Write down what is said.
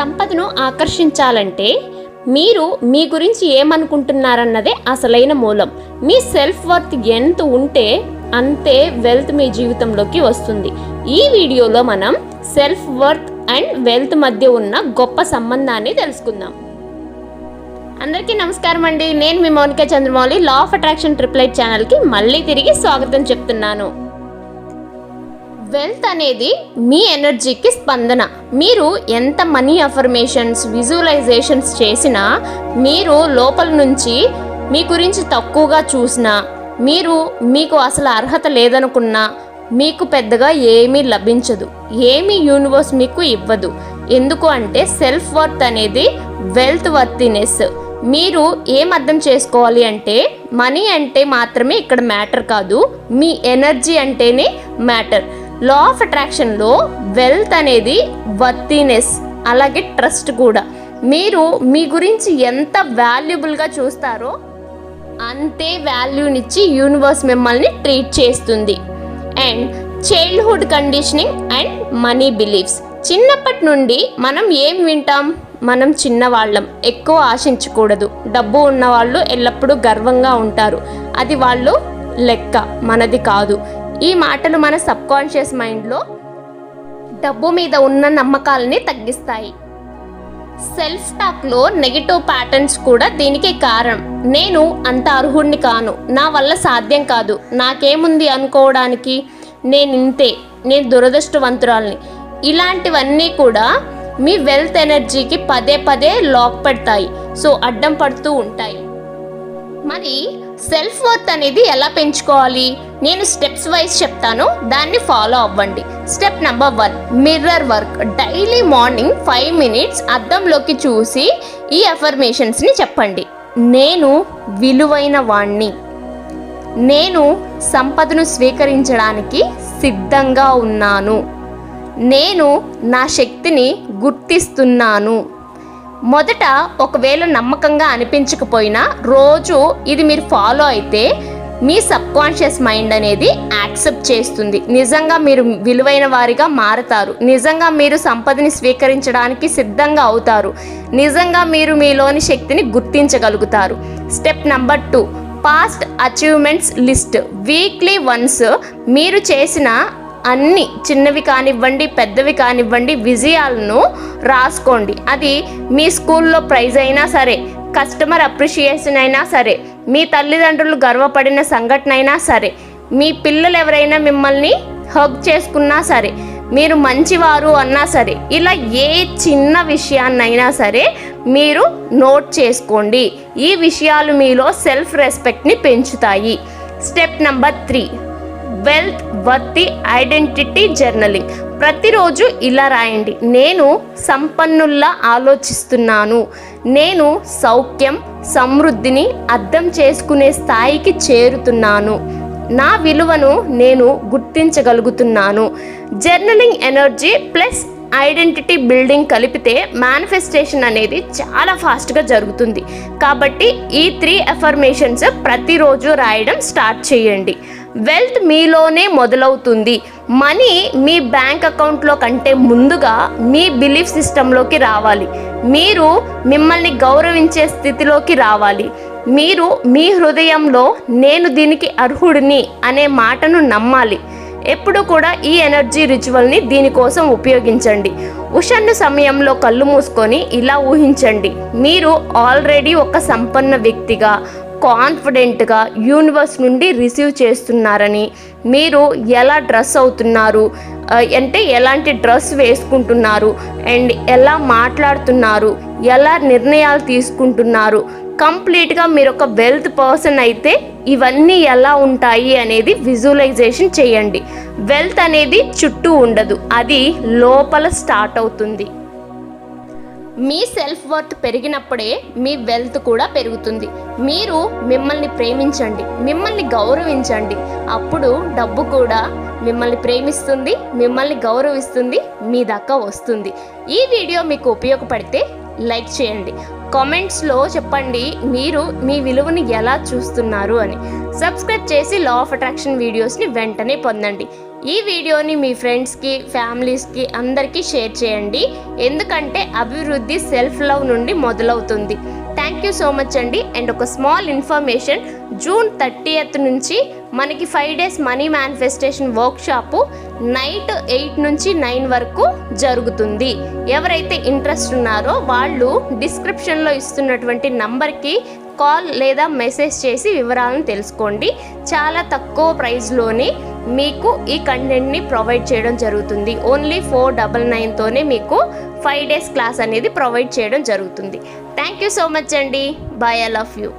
సంపదను ఆకర్షించాలంటే మీరు మీ గురించి ఏమనుకుంటున్నారన్నదే అసలైన మూలం. మీ సెల్ఫ్ వర్త్ ఎంత ఉంటే అంతే వెల్త్ మీ జీవితంలోకి వస్తుంది. ఈ వీడియోలో మనం సెల్ఫ్ వర్త్ అండ్ వెల్త్ మధ్య ఉన్న గొప్ప సంబంధాన్ని తెలుసుకుందాం. అందరికీ నమస్కారం అండి. నేను మీ Mounika Chandramouli law of attraction triple eight ఛానల్కి మళ్ళీ తిరిగి స్వాగతం చెప్తున్నాను. వెల్త్ అనేది మీ ఎనర్జీకి స్పందన. మీరు ఎంత మనీ అఫర్మేషన్స్ విజువలైజేషన్స్ చేసినా మీరు లోపల నుంచి మీ గురించి తక్కువగా చూసినా మీరు మీకు అసలు అర్హత లేదనుకున్నా మీకు పెద్దగా ఏమీ లభించదు. ఏమీ యూనివర్స్ మీకు ఇవ్వదు. ఎందుకు అంటే సెల్ఫ్ వర్త్ అనేది వెల్త్ వర్తినెస్ మీరు ఏం అర్థం చేసుకోవాలి అంటే మనీ అంటే మాత్రమే ఇక్కడ మ్యాటర్ కాదు మీ ఎనర్జీ అంటేనే మ్యాటర్. లా ఆఫ్ అట్రాక్షన్లో వెల్త్ అనేది వర్తీనెస్ అలాగే ట్రస్ట్ కూడా. మీరు మీ గురించి ఎంత వాల్యుబుల్గా చూస్తారో అంతే వాల్యూనిచ్చి యూనివర్స్ మిమ్మల్ని ట్రీట్ చేస్తుంది. And childhood conditioning and money beliefs చిన్నప్పటి నుండి మనం ఏం వింటాం? మనం చిన్నవాళ్ళం ఎక్కువ ఆశించకూడదు. డబ్బు ఉన్నవాళ్ళు ఎల్లప్పుడూ గర్వంగా ఉంటారు. అది వాళ్ళు లెక్క మనది కాదు. ఈ మాటలు మన సబ్కాన్షియస్ మైండ్లో డబ్బు మీద ఉన్న నమ్మకాలని తగ్గిస్తాయి. సెల్ఫ్ టాక్లో నెగిటివ్ ప్యాటర్న్స్ కూడా దీనికి కారణం. నేను అంత అర్హుడిని కాను. నా వల్ల సాధ్యం కాదు. నాకేముంది అనుకోవడానికి? నేను ఇంతే. నేను దురదృష్టవంతురాల్ని. ఇలాంటివన్నీ కూడా మీ వెల్త్ ఎనర్జీకి పదే పదే లాక్ పెడతాయి. సో అడ్డం పడుతూ ఉంటాయి. మరి సెల్ఫ్ వర్త్ అనేది ఎలా పెంచుకోవాలి? నేను స్టెప్స్ వైజ్ చెప్తాను దాన్ని ఫాలో అవ్వండి. Step number one mirror work daily morning five minutes అద్దంలోకి చూసి ఈ అఫర్మేషన్స్ని చెప్పండి. నేను విలువైన వాణ్ణి. నేను సంపదను స్వీకరించడానికి సిద్ధంగా ఉన్నాను. నేను నా శక్తిని గుర్తిస్తున్నాను. మొదట ఒకవేళ నమ్మకంగా అనిపించకపోయినా రోజు ఇది మీరు ఫాలో అయితే మీ సబ్కాన్షియస్ మైండ్ అనేది యాక్సెప్ట్ చేస్తుంది. నిజంగా మీరు విలువైన వారిగా మారతారు. నిజంగా మీరు సంపదని స్వీకరించడానికి సిద్ధంగా అవుతారు. నిజంగా మీరు మీలోని శక్తిని గుర్తించగలుగుతారు. Step number two past achievements list weekly once మీరు చేసిన అన్ని చిన్నవి కానివ్వండి పెద్దవి కానివ్వండి విజయాలను రాసుకోండి. అది మీ స్కూల్లో ప్రైజ్ అయినా సరే కస్టమర్ అప్రిషియేషన్ అయినా సరే మీ తల్లిదండ్రులు గర్వపడిన సంఘటన అయినా సరే మీ పిల్లలు ఎవరైనా మిమ్మల్ని హగ్ చేసుకున్నా సరే మీరు మంచివారు అన్నా సరే ఇలా ఏ చిన్న విషయాన్నైనా సరే మీరు నోట్ చేసుకోండి. ఈ విషయాలు మీలో సెల్ఫ్ రెస్పెక్ట్ని పెంచుతాయి. Step number three. Wealth worthy identity journaling. ప్రతిరోజు ఇలా రాయండి. నేను సంపన్నుల్లా ఆలోచిస్తున్నాను. నేను సౌఖ్యం సమృద్ధిని అర్థం చేసుకునే స్థాయికి చేరుతున్నాను. నా విలువను నేను గుర్తించగలుగుతున్నాను. Journaling energy plus identity building కలిపితే మేనిఫెస్టేషన్ అనేది చాలా ఫాస్ట్గా జరుగుతుంది. కాబట్టి ఈ త్రీ ఎఫర్మేషన్స్ ప్రతిరోజు రాయడం స్టార్ట్ చేయండి. వెల్త్ మీలోనే మొదలవుతుంది. మనీ మీ బ్యాంక్ అకౌంట్లో కంటే ముందుగా మీ బిలీఫ్ సిస్టంలోకి రావాలి. మీరు మిమ్మల్ని గౌరవించే స్థితిలోకి రావాలి. మీరు మీ హృదయంలో నేను దీనికి అర్హుడిని అనే మాటను నమ్మాలి. ఎప్పుడు కూడా ఈ ఎనర్జీ రిచువల్ని దీనికోసం ఉపయోగించండి. ఉషన్ను సమయంలో కళ్ళు మూసుకొని ఇలా ఊహించండి. మీరు ఆల్రెడీ ఒక సంపన్న వ్యక్తిగా కాన్ఫిడెంట్గా యూనివర్స్ నుండి రిసీవ్ చేస్తున్నారని. మీరు ఎలా డ్రెస్ అవుతున్నారు? అంటే ఎలాంటి డ్రెస్ వేసుకుంటున్నారు? అండ్ ఎలా మాట్లాడుతున్నారు? ఎలా నిర్ణయాలు తీసుకుంటున్నారు? కంప్లీట్గా మీరు ఒక వెల్త్ పర్సన్ అయితే ఇవన్నీ ఎలా ఉంటాయి అనేది విజువలైజేషన్ చేయండి. వెల్త్ అనేది చుట్టూ ఉండదు. అది లోపల స్టార్ట్ అవుతుంది. మీ సెల్ఫ్ వర్త్ పెరిగినప్పుడే మీ వెల్త్ కూడా పెరుగుతుంది. మీరు మిమ్మల్ని ప్రేమించండి మిమ్మల్ని గౌరవించండి. అప్పుడు డబ్బు కూడా మిమ్మల్ని ప్రేమిస్తుంది మిమ్మల్ని గౌరవిస్తుంది మీ దాకా వస్తుంది. ఈ వీడియో మీకు ఉపయోగపడితే లైక్ చేయండి. కామెంట్స్లో చెప్పండి మీరు మీ విలువని ఎలా చూస్తున్నారు అని. సబ్స్క్రైబ్ చేసి లా ఆఫ్ అట్రాక్షన్ వీడియోస్ని వెంటనే పొందండి. ఈ వీడియోని మీ ఫ్రెండ్స్కి ఫ్యామిలీస్కి అందరికీ షేర్ చేయండి. ఎందుకంటే అభివృద్ధి సెల్ఫ్ లవ్ నుండి మొదలవుతుంది. థ్యాంక్ యూ సో మచ్ అండి. అండ్ ఒక స్మాల్ ఇన్ఫర్మేషన్ జూన్ థర్టీయత్ నుంచి మనకి five days money manifestation workshop night eight నుంచి నైన్ వరకు జరుగుతుంది. ఎవరైతే ఇంట్రెస్ట్ ఉన్నారో వాళ్ళు డిస్క్రిప్షన్లో ఇస్తున్నటువంటి నంబర్కి కాల్ లేదా మెసేజ్ చేసి వివరాలను తెలుసుకోండి. చాలా తక్కువ ప్రైస్లోనే మీకు ఈ కంటెంట్ని ప్రొవైడ్ చేయడం జరుగుతుంది. ఓన్లీ ఫోర్ డబల్ నైన్తోనే మీకు ఫైవ్ డేస్ క్లాస్ అనేది ప్రొవైడ్ చేయడం జరుగుతుంది. థ్యాంక్ యూ సో మచ్ అండి. Bye I love you